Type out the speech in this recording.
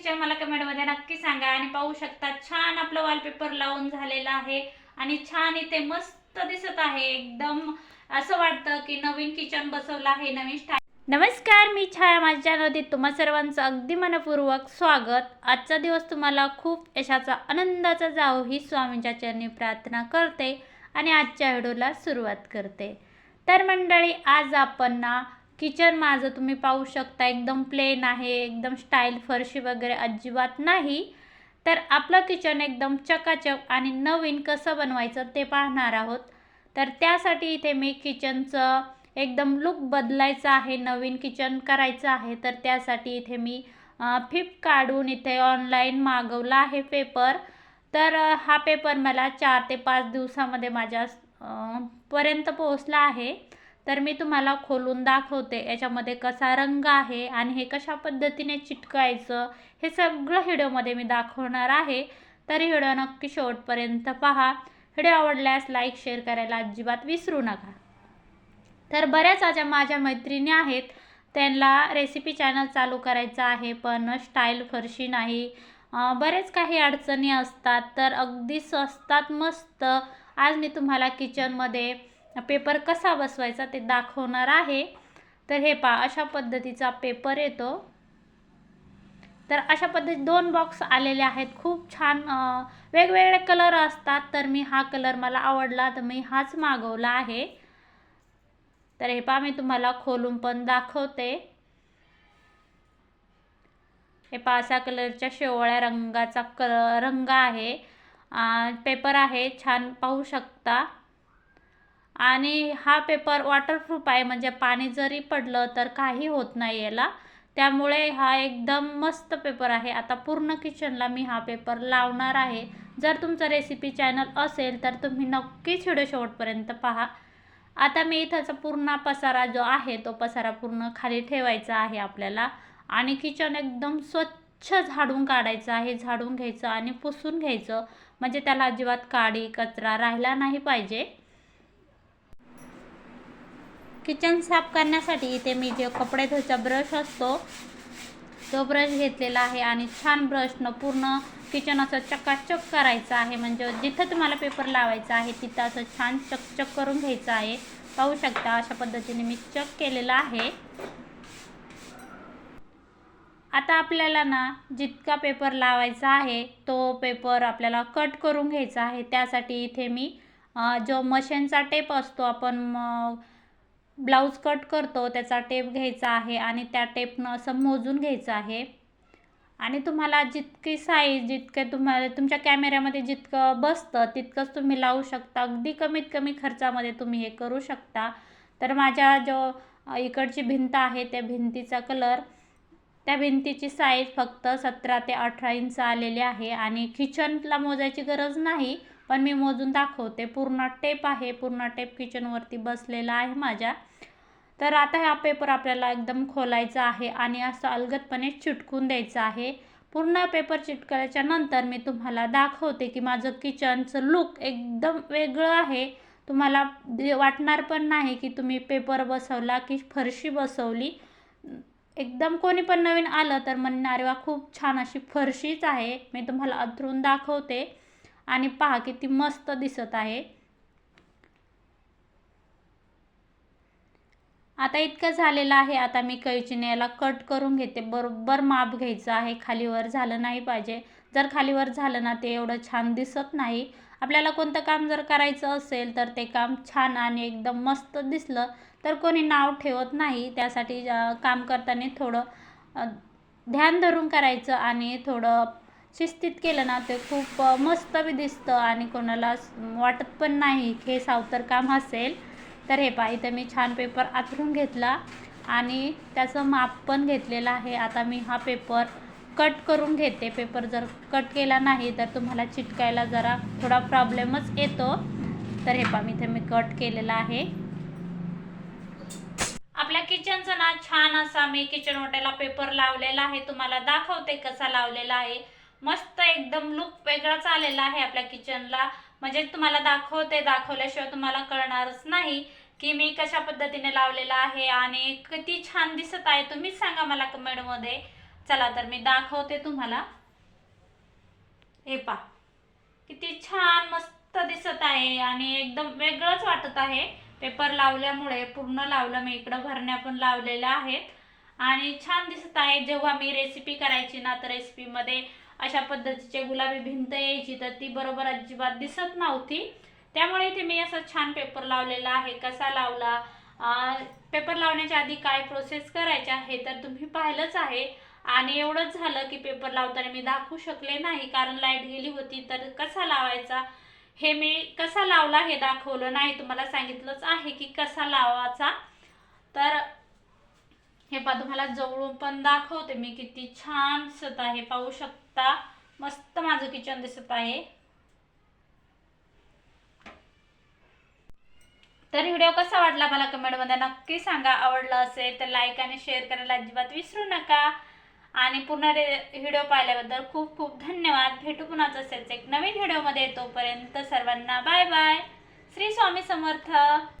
Kitchen मला कमेंटमध्ये नक्की सांगा आणि पाहू शकता छान आपलं वॉलपेपर लावून झालेलं आहे आणि छान इथे मस्त दिसत आहे. एकदम असं वाटतं की नवीन किचन बसवलं आहे नवीन स्टाईल नमस्कार मी छाया माझ्या चॅनलमध्ये तुम्हा सर्वांचं अगदी मनपूर्वक स्वागत. आजचा दिवस तुम्हाला खूप यशाचा आनंदाचा जावो ही स्वामींच्या चरणी प्रार्थना करते आणि आजच्या व्हिडिओला सुरुवात करते. तर मंडळी आज आपण ना किचन माझं तुम्ही पाहू शकता एकदम प्लेन आहे एकदम स्टाईल फरशी वगैरे अजिबात नाही. तर आपलं किचन एकदम चकाचक आणि नवीन कसं बनवायचं ते पाहणार आहोत. तर त्यासाठी इथे मी किचनचं एकदम लुक बदलायचं आहे नवीन किचन करायचं आहे. तर त्यासाठी इथे मी फिप काढून इथे ऑनलाईन मागवला आहे पेपर तर हा पेपर मला चार ते पाच दिवसामध्ये माझ्या पर्यंत पोहोचला आहे. तर मी तुम्हाला खोलून दाखवते याच्यामध्ये कसा रंग आहे आणि हे कशा पद्धतीने चिटकायचं हे सगळं व्हिडिओमध्ये मी दाखवणार आहे. तर व्हिडिओ नक्की शेवटपर्यंत पहा. व्हिडिओ आवडल्यास लाईक शेअर करायला अजिबात विसरू नका. तर बऱ्याच अशा माझ्या मैत्रिणी आहेत. त्यांना रेसिपी चॅनल चालू करायचं आहे पण स्टाईल फरशी नाही. बरेच काही अडचणी असतात तर अगदी स्वस्तात मस्त. आज मी तुम्हाला किचनमध्ये पेपर कसा बसवायचा ते दाखवणार आहे. तर हे पा अशा पद्धतीचा पेपर येतो. तर अशा पद्धती दोन बॉक्स आलेले आहेत. खूप छान वेगवेगळे कलर असतात. तर मी हा कलर मला आवडला तर मी हाच मागवला आहे. तर हे पहा मी तुम्हाला खोलून पण दाखवते. हे पहा असा कलरच्या शेवळ्या रंगाचा क रंग आहे. पेपर आहे. छान पाहू शकता. आणि हा पेपर वॉटरप्रूफ आहे म्हणजे पाणी जरी पडलं तर काही होत नाही याला. त्यामुळे हा एकदम मस्त पेपर आहे. आता पूर्ण किचनला मी हा पेपर लावणार आहे. जर तुमचं रेसिपी चॅनल असेल तर तुम्ही नक्कीच व्हिडिओ शेवटपर्यंत पहा. आता मी इथंचा पूर्ण पसारा जो आहे तो पसारा पूर्ण खाली ठेवायचा आहे आपल्याला. आणि किचन एकदम स्वच्छ झाडून काढायचं आहे. झाडून घ्यायचं आणि पुसून घ्यायचं. म्हणजे त्याला अजिबात काडी कचरा राहिला नाही पाहिजे. किचन साफ करण्यासाठी इथे मी जे कपडे धुवायचा ब्रश असतो तो ब्रश घेतलेला आहे आणि छान ब्रशनं पूर्ण किचन असं चकाचक करायचं आहे. म्हणजे जिथं तुम्हाला पेपर लावायचा आहे तिथं असं छान चकचक करून घ्यायचं आहे. पाहू शकता अशा पद्धतीने मी चक केलेला आहे. आता आपल्याला ना जितका पेपर लावायचा आहे तो पेपर आपल्याला कट करून घ्यायचा आहे. त्यासाठी इथे मी जो मशीनचा टेप असतो आपण ब्लाऊज कट करतो त्याचा टेप घ्यायचा आहे आणि त्या टेपनं असं मोजून घ्यायचं आहे. आणि तुम्हाला जितकी साईज जितके तुम्हाला तुमच्या कॅमेऱ्यामध्ये जितकं बसतं तितकंच तुम्ही लावू शकता. अगदी कमीत कमी खर्चामध्ये तुम्ही हे करू शकता. तर माझ्या जो इकडची भिंत आहे त्या भिंतीचा कलर त्या भिंतीची साईज फक्त सतरा ते अठरा इंच आलेली आहे. आणि किचनला मोजायची गरज नाही पण मी मोजून दाखवते. पूर्ण टेप आहे. पूर्ण टेप किचनवरती बसलेला आहे माझ्या. तर आता हा पेपर आपल्याला एकदम खोलायचा आहे आणि असं अलगदपणे चिटकून द्यायचं आहे. पूर्ण पेपर चिटकल्याच्या नंतर मी तुम्हाला दाखवते की माझं किचनचं लुक एकदम वेगळं आहे. तुम्हाला वाटणार पण नाही की तुम्ही पेपर बसवला की फरशी बसवली. एकदम कोणी पण नवीन आलं तर म्हणणार वा खूप छान अशी फरशीच आहे. मी तुम्हाला अथरून दाखवते. आणि पहा किती मस्त दिसत आहे. आता इतकं झालेलं आहे आता मी कैचीने याला कट करून घेते. बरोबर माप घ्यायचं आहे खालीवर झालं नाही पाहिजे. जर खालीवर झालं ना ते एवढं छान दिसत नाही. आपल्याला कोणतं काम जर करायचं असेल तर ते काम छान आणि एकदम मस्त दिसलं तर कोणी नाव ठेवत नाही. त्यासाठी काम करताना थोडं ध्यान धरून करायचं आणि थोडं शिस्तीत केलं ना ते खूप मस्त बी दिसतं आणि कोणाला वाटत पण नाही हे सावतर काम असेल. तर हे पहा इथं मी छान पेपर आतरून घेतला आणि त्याचं माप पण घेतलेलं आहे. आता मी हा पेपर कट करून घेते. पेपर जर कट केला नाही तर तुम्हाला चिटकायला जरा थोडा प्रॉब्लेमच येतो. तर हे पहा मी इथे मी कट केलेला आहे. आपल्या किचनचा ना छान असा मी किचन ओट्याला पेपर लावलेला आहे. तुम्हाला दाखवते कसा लावलेला आहे. मस्त एकदम लुक वेगळाच आलेला आहे आपल्या किचनला म्हणजे तुम्हाला दाखवते दाखवल्याशिवाय तुम्हाला कळणारच नाही की मी कशा पद्धतीने लावलेला आहे आणि किती छान दिसत आहे. तुम्हीच सांगा मला कमेंटमध्ये चला तर मी दाखवते तुम्हाला. हे पा किती छान मस्त दिसत आहे आणि एकदम वेगळंच वाटत आहे. पेपर लावल्यामुळे पूर्ण लावलं मी इकडं भरण्या पण लावलेल्या आहेत. आणि छान दिसत आहे. जेव्हा मी रेसिपी करायची ना तर रेसिपीमध्ये अशा पद्धतीचे गुलाबी भिंत यायची तर ती बरोबर अजिबात दिसत नव्हती. त्यामुळे इथे मी असं छान पेपर लावलेला आहे. कसा लावला? पेपर लावण्याच्या आधी काय प्रोसेस करायच्या हे तर तुम्ही पाहिलंच आहे. आणि एवढंच झालं की पेपर लावताना मी दाखवू शकले नाही. कारण लाइट गेली होती तर कसा लावायचा? हे मी कसा लावला हे दाखवलं नाही. तुम्हाला सांगितलंच आहे की कसा लावायचा? तर हे पा तुम्हाला जवळून पण दाखवते मी किती छान दिसत आहे. पाहू शकता मस्त माझं किचन दिसत आहे. तर व्हिडिओ कसा वाटला मला कमेंटमध्ये नक्की सांगा. आवडला असेल तर लाईक आणि शेअर करायला अजिबात विसरू नका. आणि पूर्ण रे व्हिडिओ पाहिल्याबद्दल खूप खूप धन्यवाद. भेटू पुन्हाच असेच एक नवीन व्हिडिओमध्ये. तोपर्यंत सर्वांना बाय बाय श्री स्वामी समर्थ.